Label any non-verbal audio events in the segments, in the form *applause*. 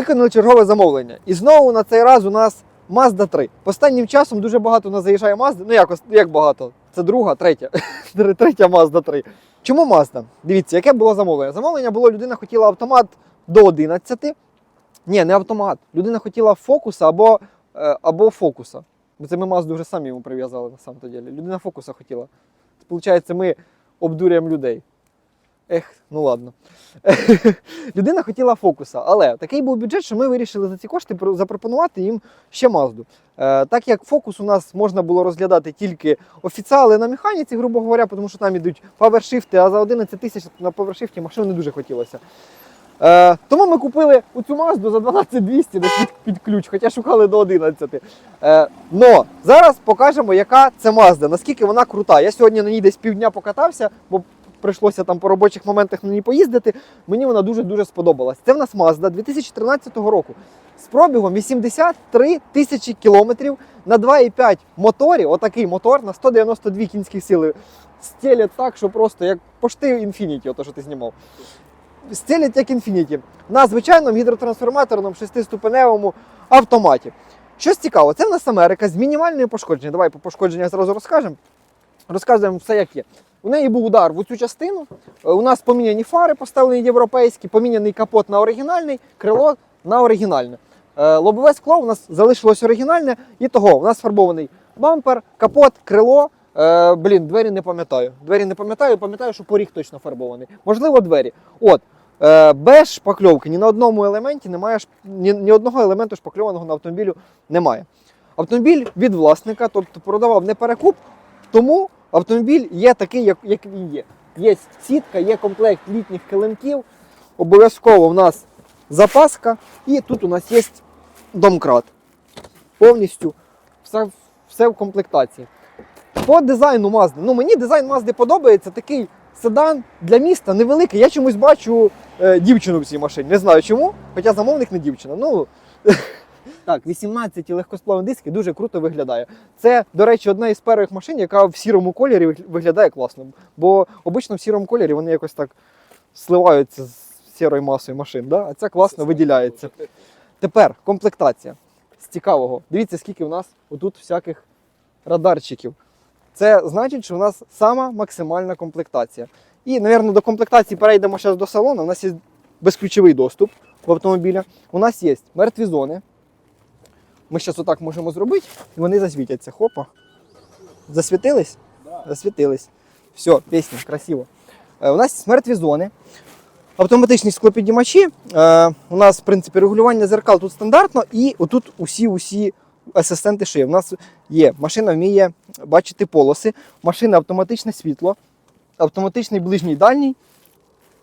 Виконали чергове замовлення. І знову на цей раз у нас Mazda 3. Останнім часом дуже багато у нас заїжджає Mazda. Ну як, як багато? Це друга, третя. *laughs* Тре- третя Mazda 3. Чому Mazda? Дивіться, яке було замовлення? Замовлення було, людина хотіла автомат до 11. Ні, не автомат. Людина хотіла фокуса або, е, або фокуса. Бо це ми Mazda вже самі йому прив'язали на самом ділі. Людина фокуса хотіла. Получається, ми обдурюємо людей. Ех, ну ладно. *laughs* Людина хотіла фокуса, але такий був бюджет, що ми вирішили за ці кошти запропонувати їм ще Мазду. Е, так як фокус у нас можна було розглядати тільки офіціали на механіці, грубо говоря, тому що там ідуть павершифти, а за 11 тисяч на павершифті машину не дуже хотілося. Е, тому ми купили цю Мазду за 12200 десь під, під ключ, хоча шукали до 11. Е, но зараз покажемо, яка це Мазда, наскільки вона крута. Я сьогодні на ній десь півдня покатався, бо прийшлося там по робочих моментах ній поїздити. Мені вона дуже-дуже сподобалась. Це в нас Mazda 2013 року з пробігом 83 тисячі кілометрів на 2,5 моторі. Отакий мотор на 192 кінські сили. Стелять так, що просто як пошти Infiniti, ото що ти знімав. Стелять як Infiniti. На звичайному гідротрансформаторному шестиступеневому автоматі. Щось цікаво, це в нас Америка з мінімальною пошкодженням. Давай по пошкодженнях зразу розкажемо. Розказуємо все, як є. У неї був удар в цю частину. Е, У нас поміняні фари, поставлені європейські, поміняний капот на оригінальний, крило на оригінальне. Е, Лобове скло у нас залишилось оригінальне, і того у нас фарбований бампер, капот, крило. Е, блін, двері не пам'ятаю. Двері не пам'ятаю, пам'ятаю, що поріг точно фарбований. Можливо, двері. От. Е, без шпакльовки ні на одному елементі немає ні, ні одного елементу шпакльованого на автомобілю немає. Автомобіль від власника, тобто продавав не перекуп, тому автомобіль є такий, як, як він є. Є сітка, є комплект літніх килимків. Обов'язково в нас запаска, і тут у нас є домкрат. Повністю все, все в комплектації. По дизайну Mazda. Ну мені дизайн Mazda подобається. Такий седан для міста невеликий. Я чомусь бачу е, дівчину в цій машині. Не знаю чому, хоча замовник не дівчина. Ну *laughs* так, 18 легкосплавні диски дуже круто виглядає. Це, до речі, одна із перших машин, яка в сірому кольорі виглядає класно. Бо обично в сірому кольорі вони якось так сливаються з сірою масою машин. Да? А ця класно виділяється. Тепер комплектація. З цікавого. Дивіться, скільки в нас отут всяких радарчиків. Це значить, що в нас сама максимальна комплектація. І, мабуть, до комплектації перейдемо зараз до салону. У нас є безключовий доступ в автомобіля. У нас є мертві зони. Ми зараз отак можемо зробити, і вони засвітяться. Хопа. Засвітились? Засвітились. Все, пісня, красиво. Е, у нас мертві зони. Автоматичні склопіднімачі. Е, у нас, в принципі, регулювання зеркал тут стандартно, і отут усі-усі асистенти шиї. У нас є машина вміє бачити полоси, машина автоматичне світло, автоматичний ближній дальній.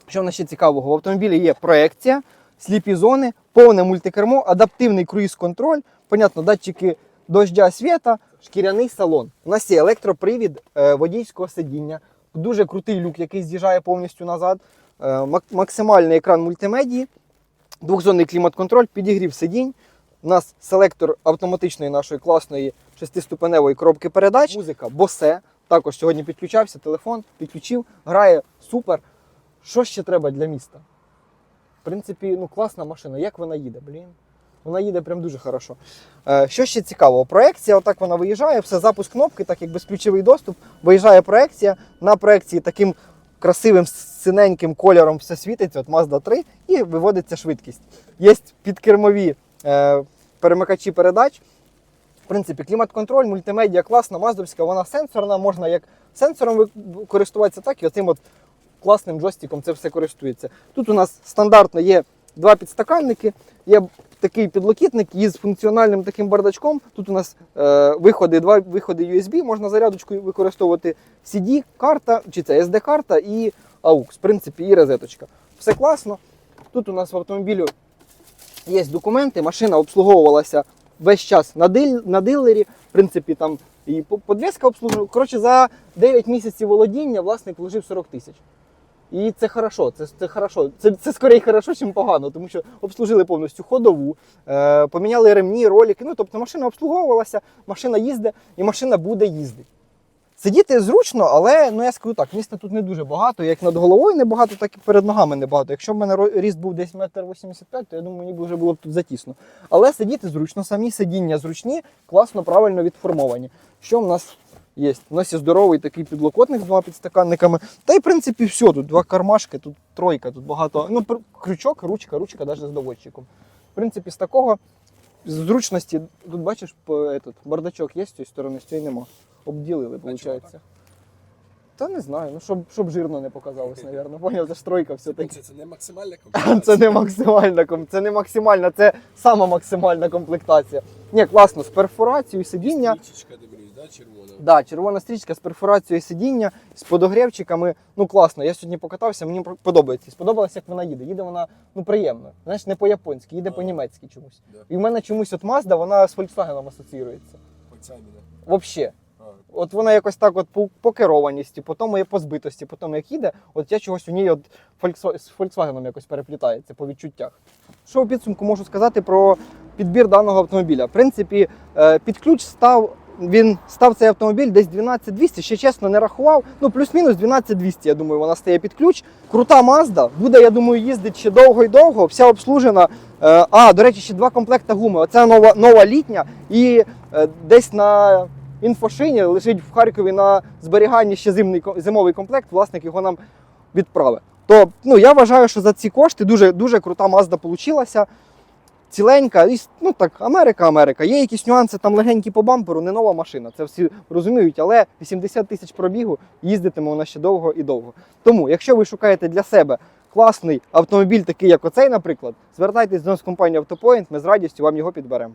Що в нас ще цікавого? В автомобілі є проекція, сліпі зони, повне мультикермо, адаптивний круїз-контроль, понятно, датчики дождя світа, шкіряний салон. У нас є електропривід е, водійського сидіння, дуже крутий люк, який з'їжджає повністю назад, е, мак- максимальний екран мультимедії, двохзонний клімат-контроль, підігрів сидінь. У нас селектор автоматичної нашої класної шестиступеневої коробки передач. Музика Bose. Також сьогодні підключався, телефон підключив, грає супер. Що ще треба для міста? Принципі, ну класна машина. Як вона їде, блін? Вона їде прям дуже хорошо. Е, що ще цікавого? Проекція, отак вона виїжджає, все запуск кнопки, так як безключовий доступ. Виїжджає проекція. На проекції таким красивим синеньким кольором все світиться, от Mazda 3, і виводиться швидкість. Є підкермові е, перемикачі передач. В принципі, клімат-контроль, мультимедіа класна, маздовська, вона сенсорна, можна як сенсором користуватися, так і оцим от класним джойстиком це все користується. Тут у нас стандартно є два підстаканники, є такий підлокітник із функціональним таким бардачком. Тут у нас е, виходи, два виходи USB, можна зарядочкою використовувати CD, карта, чи це SD-карта і AUX, в принципі, і розеточка. Все класно. Тут у нас в автомобілі є документи, машина обслуговувалася весь час на, дил, на дилері. В принципі, там і подвеска обслуговувала. Коротше, за 9 місяців володіння власник вложив 40 тисяч. І це хорошо, це, це хорошо. Це, це скоріше хорошо, ніж погано, тому що обслужили повністю ходову, е, поміняли ремні, ролики. Ну, тобто машина обслуговувалася, машина їздить і машина буде їздити. Сидіти зручно, але ну я скажу так, місця тут не дуже багато. Як над головою небагато, так і перед ногами небагато. Якщо в мене ріст був десь метр 85, то я думаю, мені вже було б тут затісно. Але сидіти зручно, самі сидіння зручні, класно, правильно відформовані. Що в нас є? У нас є здоровий такий підлокотник з двома підстаканниками. Та й в принципі все. Тут два кармашки, тут тройка, тут багато. Ну, крючок, ручка, ручка навіть з доводчиком. В принципі, з такого з зручності, тут бачиш, этот, бардачок є з цієї сторони, з цієї нема. Обділили, виходить. Та не знаю, ну щоб, щоб жирно не показалось, мабуть. Поняв, це ж тройка все-таки. Це, це не максимальна комплектація. *laughs* Це не максимальна це не максимальна, це сама максимальна комплектація. Ні, класно, з перфорацією сидіння. Да, червона. Да, червона стрічка з перфорацією сидіння, з подогрівчиками. Ну класно. Я сьогодні покатався, мені подобається. Сподобалось, як вона їде. Їде вона ну приємно. Знаєш, не по-японськи, їде по-німецьки чомусь. Да. І в мене чомусь от Mazda, вона з Volkswagen асоціюється. Іменно. От вона якось так, от по, по керованості, по тому є по збитості, по тому як їде, от я чогось у ній от з Volkswagen якось переплітається по відчуттях. Що у підсумку можу сказати про підбір даного автомобіля? В принципі, е, під ключ став. Він став цей автомобіль десь 12200, ще чесно не рахував. Ну, плюс-мінус 12200, я думаю, вона стає під ключ. Крута Mazda, буде, я думаю, їздити ще довго і довго, вся обслужена. Е, А, до речі, ще два комплекти гуми. Оце нова, нова літня і е, десь на інфошині лежить в Харкові на зберіганні ще зимний, зимовий комплект, власник його нам відправив. То ну, я вважаю, що за ці кошти дуже, дуже крута Mazda получилася. Ціленька, і, ну так, Америка, Америка. Є якісь нюанси там легенькі по бамперу, не нова машина. Це всі розуміють, але 80 тисяч пробігу їздитиме вона ще довго і довго. Тому, якщо ви шукаєте для себе класний автомобіль, такий як оцей, наприклад, звертайтесь до нас в компанію Автопоінт, ми з радістю вам його підберемо.